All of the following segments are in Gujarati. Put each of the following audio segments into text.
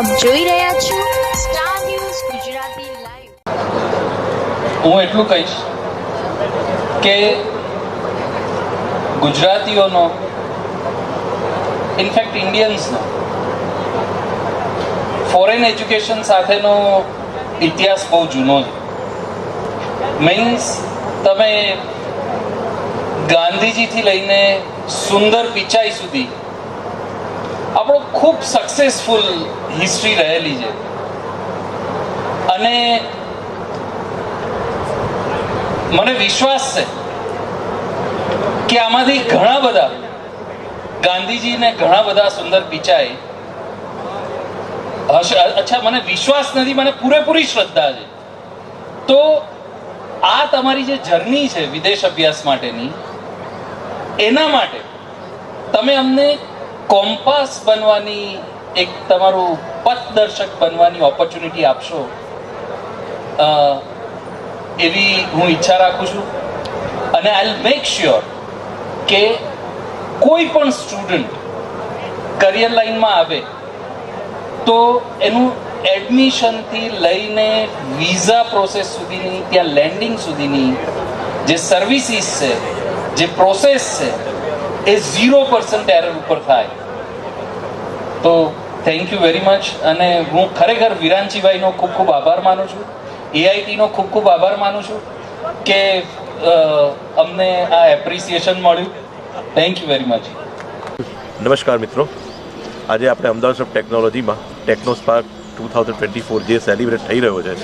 આપ જોઈ રહ્યા છો સ્ટાર ન્યૂઝ ગુજરાતી લાઈવ હું એટલું કહીશ કે ગુજરાતીઓનો ઇનફેક્ટ ઇન્ડિયન્સનો ફોરેન એજ્યુકેશન સાથેનો ઇતિહાસ બહુ જૂનો છે. મીન્સ તમે ગાંધીજીથી લઈને સુંદર પિચાઈ સુધી આપણો ખૂબ સક્સેસફુલ હિસ્ટ્રી રહેલી છે. અને મને વિશ્વાસ છે કે આમાંથી ઘણા બધા ગાંધીજીને ઘણા બધા સુંદર હશે અચ્છા, મને વિશ્વાસ નથી, મને પૂરેપૂરી શ્રદ્ધા છે. તો આ તમારી જે જર્ની છે વિદેશ અભ્યાસ માટેની, એના માટે તમે અમને કોમ્પાસ બનવાની એક તમારું પથદર્શક બનવાની ઓપોર્ચ્યુનિટી આપશો. એવી હું ઈચ્છા રાખું છું. અને આઈ મેક શ્યોર કે કોઈ પણ સ્ટુડન્ટ કરિયર લાઈનમાં આવે, તો એનું એડમિશનથી લઈને વિઝા પ્રોસેસ સુધીની, ત્યાં લેન્ડિંગ સુધીની જે સર્વિસીસ છે, જે પ્રોસેસ છે, એ ઝીરો પર્સન્ટ એરર ઉપર થાય. તો થેન્ક યુ વેરી મચ અને હું ખરેખર વિરાંચીભાઈનો ખૂબ ખૂબ આભાર માનું છું. એઆઈટીનો ખૂબ ખૂબ આભાર માનું છું કે અમને આ એપ્રિસિએશન મળ્યું. થેન્ક યુ વેરી મચ નમસ્કાર મિત્રો. આજે આપણે અમદાવાદ ઓફ ટેકનોલોજીમાં Technospark two thousand twenty four જે સેલિબ્રેટ થઈ રહ્યો છે,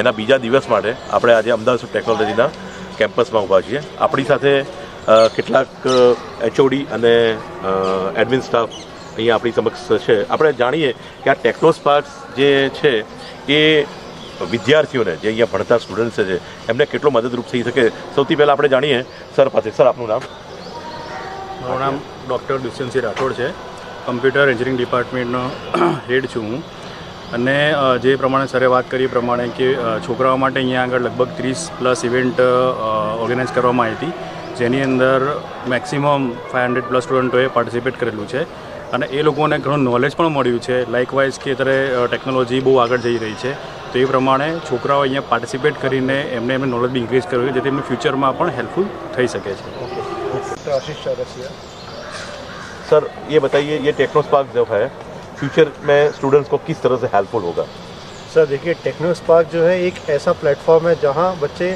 એના બીજા દિવસ માટે આપણે આજે અમદાવાદ ટેકનોલોજીના કેમ્પસમાં ઊભા છીએ. આપણી સાથે કેટલાક એચઓડી અને એડમિન સ્ટાફ અહીંયા આપણી સમક્ષ છે. આપણે જાણીએ કે આ ટેકનોસ્પાર્ક્સ જે છે, એ વિદ્યાર્થીઓને, જે અહીંયા ભણતા સ્ટુડન્ટ્સ છે, એમને કેટલો મદદરૂપ થઈ શકે? સૌથી પહેલાં આપણે જાણીએ. સર પાસે, સર, આપનું નામ? મારું નામ ડૉક્ટર દુષ્યંતસિંહ રાઠોડ છે. કમ્પ્યુટર એન્જિનિયરિંગ ડિપાર્ટમેન્ટનો હેડ છું હું. અને જે પ્રમાણે સરે વાત કરી પ્રમાણે કે છોકરાઓ માટે અહીંયા આગળ લગભગ ત્રીસ પ્લસ ઇવેન્ટ ઓર્ગેનાઇઝ કરવામાં આવી હતી. જેની અંદર મેક્સિમમ ફાઇવ હંડ્રેડ પ્લસ સ્ટુડન્ટોએ પાર્ટિસિપેટ કરેલું છે. અને એ લોકોને ઘણું નોલેજ પણ મળ્યું છે લાઇકવાઇઝ કે અત્યારે ટેકનોલોજી બહુ આગળ જઈ રહી છે તો એ પ્રમાણે છોકરાઓ અહીંયા પાર્ટિસિપેટ કરીને એમને એમને નોલેજ બી ઇન્ક્રીઝ કરવું જેથી એમને ફ્યુચરમાં પણ હેલ્પફુલ થઈ શકે છે आशीष चौरसिया सर ये बताइए ये टेक्नोस्पार्क जो है फ्यूचर में स्टूडेंट्स को किस तरह से हेल्पफुल होगा सर देखिए टेक्नो स्पार्क जो है एक ऐसा प्लेटफॉर्म है जहां बच्चे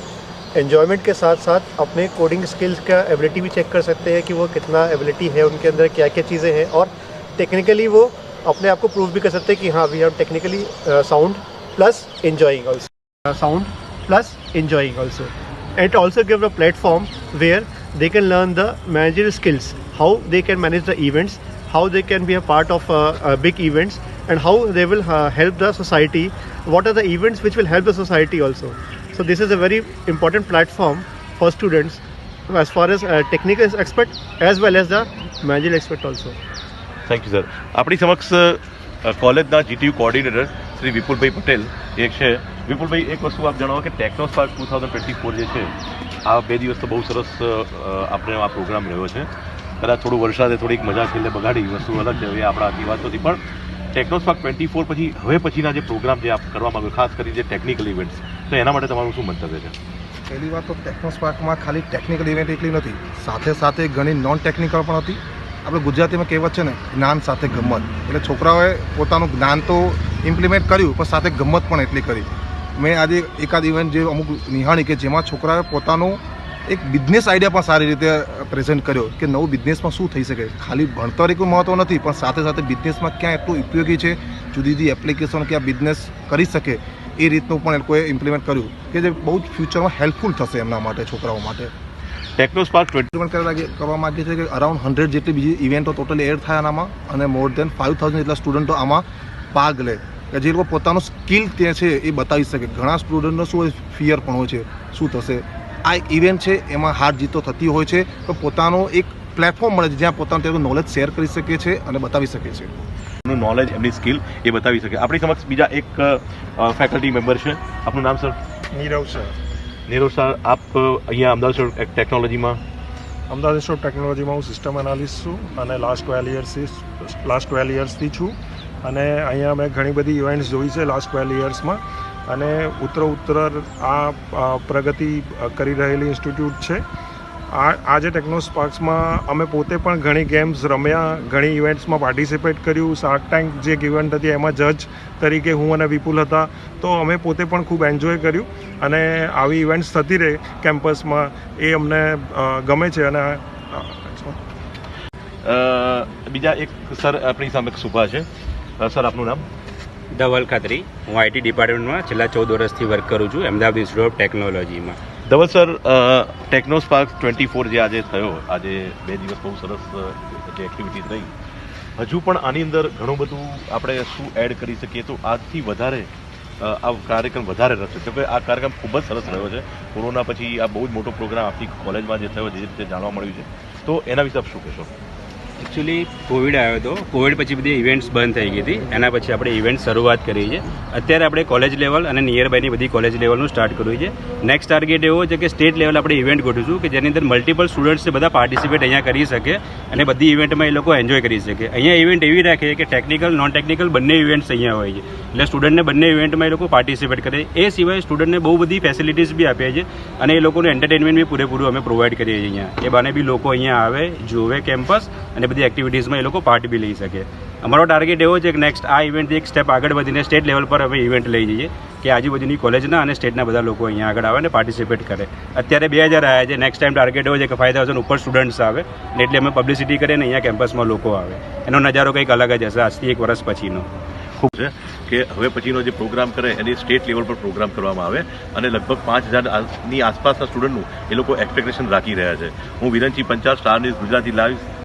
एन्जॉयमेंट के साथ साथ अपने कोडिंग स्किल्स का एबिलिटी भी चेक कर सकते हैं कि वो कितना एबिलिटी है, उनके अंदर क्या क्या चीज़ें हैं और टेक्निकली वो अपने आप को प्रूव भी कर सकते हैं कि हाँ we are technically sound plus enjoying also sound plus enjoying also it also give a platform where they can learn the manager skills how they can manage the events how they can be a part of big events and how they will help the society what are the events which will help the society also so this is a very important platform for students as far as uh, technical expert as well as the managerial expert also. Thank you sir આપણી સમક્ષ કોલેજના જીટીયુ કોઓર્ડિનેટર શ્રી વિપુલભાઈ પટેલ એક છે. વિપુલભાઈ એક વસ્તુ આપ જણાવો કે Technospark two thousand twenty four જે છે આ બે દિવસ તો બહુ સરસ આપણે આ પ્રોગ્રામ રહ્યો છે. કદાચ થોડું વરસાદે થોડીક મજા છેલ્લે બગાડી વસ્તુ અલગ છે હવે આપણા આખી વાત પણ ટેકનોસ્પાર્ક ટ્વેન્ટી ફોર પછી હવે પછીના જે પ્રોગ્રામ જે આપ કરવા માંગો ખાસ કરીને જે ટેકનિકલ ઇવેન્ટ્સ તો એના માટે તમારું શું મંતવ્ય છે? પહેલી વાત તો ટેકનોસ્પાર્કમાં ખાલી ટેકનિકલ ઇવેન્ટ એટલી નથી. સાથે સાથે ઘણી નોન ટેકનિકલ પણ હતી. આપણે ગુજરાતીમાં કહેવત છે ને, જ્ઞાન સાથે ગમત એટલે છોકરાઓએ પોતાનું જ્ઞાન તો ઇમ્પ્લિમેન્ટ કર્યું, પણ સાથે ગમત પણ એટલી કરી. મેં આજે એકાદ ઇવેન્ટ જે અમુક નિહાળી કે જેમાં છોકરાઓએ પોતાનું એક બિઝનેસ આઈડિયા પણ સારી રીતે પ્રેઝન્ટ કર્યો કે નવું બિઝનેસમાં શું થઈ શકે. ખાલી ભણતર એક મહત્વ નથી, પણ સાથે સાથે બિઝનેસમાં ક્યાં એટલું ઉપયોગી છે, જુદી જુદી એપ્લિકેશન કે આ બિઝનેસ કરી શકે. એ રીતનું પણ એ લોકોએ ઇમ્પ્લિમેન્ટ કર્યું કે જે બહુ જ ફ્યુચરમાં હેલ્પફુલ થશે એમના માટે છોકરાઓ માટે. ટેકનોસ્પાર્ક ટ્વેન્ટી ઇમ્પ્લિમેન્ટ કરવા માંગીએ છીએ કે અરાઉન્ડ હંડ્રેડ જેટલી બીજી ઇવેન્ટો ટોટલ એડ થાય આનામાં અને મોર દેન ફાઇવ થાઉઝન્ડ જેટલા સ્ટુડન્ટો આમાં ભાગ લે. કે જે લોકો પોતાનું સ્કિલ ત્યાં છે એ બતાવી શકે. ઘણા સ્ટુડન્ટનો શું ફિયર પણ હોય છે શું થશે? આ એક ઇવેન્ટ છે એમાં હાર જીતો થતી હોય છે તો પોતાનો એક પ્લેટફોર્મ મળે છે જ્યાં પોતાનું તેનું નોલેજ શેર કરી શકે છે અને બતાવી શકે છે. એમનું નોલેજ એમની સ્કિલ એ બતાવી શકે. આપણી સમક્ષ બીજા એક ફેકલ્ટી મેમ્બર છે. આપનું નામ sir Nirav sir Nirav sir આપ અહીંયા અમદાવાદ ટેકનોલોજીમાં અમદાવાદ સ્ટોર ટેકનોલોજીમાં હું સિસ્ટમ એનાલિસ્ટ છું અને લાસ્ટ ટ્વેલ્વ યર્સથી લાસ્ટ ટ્વેલ્વ યર્સથી છું. અને અહીંયા મેં ઘણી બધી ઇવેન્ટ્સ જોઈ છે લાસ્ટ ટ્વેલ્વ યર્સમાં અને ઉત્તર ઉત્તર આ પ્રગતિ કરી રહેલી ઇન્સ્ટિટ્યૂટ છે. આ આજે ટેકનોસ્પાર્ક્સમાં અમે પોતે પણ ઘણી ગેમ્સ રમ્યા ઘણી ઇવેન્ટ્સમાં પાર્ટિસિપેટ કર્યું. શાર્ક ટેન્ક જે ઇવેન્ટ હતી એમાં જજ તરીકે હું અને વિપુલ હતા. તો અમે પોતે પણ ખૂબ એન્જોય કર્યું અને આવી ઇવેન્ટ્સ થતી રહે કેમ્પસમાં એ અમને ગમે છે અને બીજા એક સર આપણી સામે એક સુભા છે. સર આપનું નામ? ધવલ ખત્રી. હું આઈટી ડિપાર્ટમેન્ટમાં છેલ્લા ચૌદ વર્ષથી વર્ક કરું છું અમદાવાદ ઇન્સ્ટિટ્યૂટ ઓફ ટેકનોલોજીમાં Dhaval sir Technospark twenty four જે આજે થયો, આજે બે દિવસ બહુ સરસ જે એક્ટિવિટીઝ થઈ હજુ પણ આની અંદર ઘણું બધું આપણે શું એડ કરી શકીએ તો આજથી વધારે આ કાર્યક્રમ વધારે રહેશે તો કે આ કાર્યક્રમ ખૂબ જ સરસ રહ્યો છે. કોરોના પછી આ બહુ જ મોટો પ્રોગ્રામ આપણી કોલેજમાં જે થયો, જે રીતે જાણવા મળ્યું છે. તો એના વિશે આપ શું કહેશો? એકચ્યુઅલી કોવિડ આવ્યો હતો. કોવિડ પછી બધી ઇવેન્ટ્સ બંધ થઈ ગઈ હતી. એના પછી આપણે ઇવેન્ટ શરૂઆત કરી છે. અત્યારે આપણે કોલેજ લેવલ અને નિયર બાયની બધી કોલેજ લેવલનું સ્ટાર્ટ કર્યું છે. નેક્સ્ટ ટાર્ગેટ એવો છે કે સ્ટેટ લેવલ આપણે ઇવેન્ટ ગોઠવીશું કે જેની અંદર મલ્ટિપલ સ્ટુડન્ટ્સ બધા પાર્ટિસિપેટ અહીંયા કરી શકે અને બધી ઇવેન્ટમાં એ લોકો એન્જોય કરી શકે. અહીંયા ઇવેન્ટ એવી રાખે કે ટેકનિકલ નોન ટેકનિકલ બંને ઇવેન્ટ્સ અહીંયા હોય છે. એટલે સ્ટુડન્ટને બંને ઇવેન્ટમાં એ લોકો પાર્ટિસિપેટ કરે. એ સિવાય સ્ટુડન્ટને બહુ બધી ફેસિલિટીઝ બી આપીએ છીએ અને એ લોકોનું એન્ટરટેનમેન્ટ બી પૂરેપૂરું અમે પ્રોવાઈડ કરીએ છીએ અહીંયા. એ બાને બી લોકો અહીંયા આવે, જોવે કેમ્પસ અને બધી એક્ટિવિટીઝમાં એ લોકો પાર્ટ બી લઈ શકે. અમારો ટાર્ગેટ એવો છે કે નેક્સ્ટ આ ઇવેન્ટથી એક સ્ટેપ આગળ વધીને સ્ટેટ લેવલ પર અમે ઇવેન્ટ લઈ જઈએ કે આજુબાજુની કોલેજના અને સ્ટેટના બધા લોકો અહીંયા આગળ આવે અને પાર્ટિસિપેટ કરે. અત્યારે બે હજાર આવ્યા છે. નેક્સ્ટ ટાઈમ ટાર્ગેટ એવો છે કે ફાઈવ થાઉઝન્ડ ઉપર સ્ટુડન્ટ્સ આવે એટલે અમે પબ્લિસિટી કરીએ ને અહીંયા કેમ્પસમાં લોકો આવે. એનો નજારો કંઈક અલગ જ હશે આજથી એક વર્ષ પછીનો. ખૂબ છે કે હવે પછીનો જે પ્રોગ્રામ કરે એની સ્ટેટ લેવલ પર પ્રોગ્રામ કરવામાં આવે અને લગભગ પાંચ હજારની આસપાસના સ્ટુડન્ટનું એ લોકો એક્સપેક્ટેશન રાખી રહ્યા છે. હું Viranchi Panchal Star News Gujarati live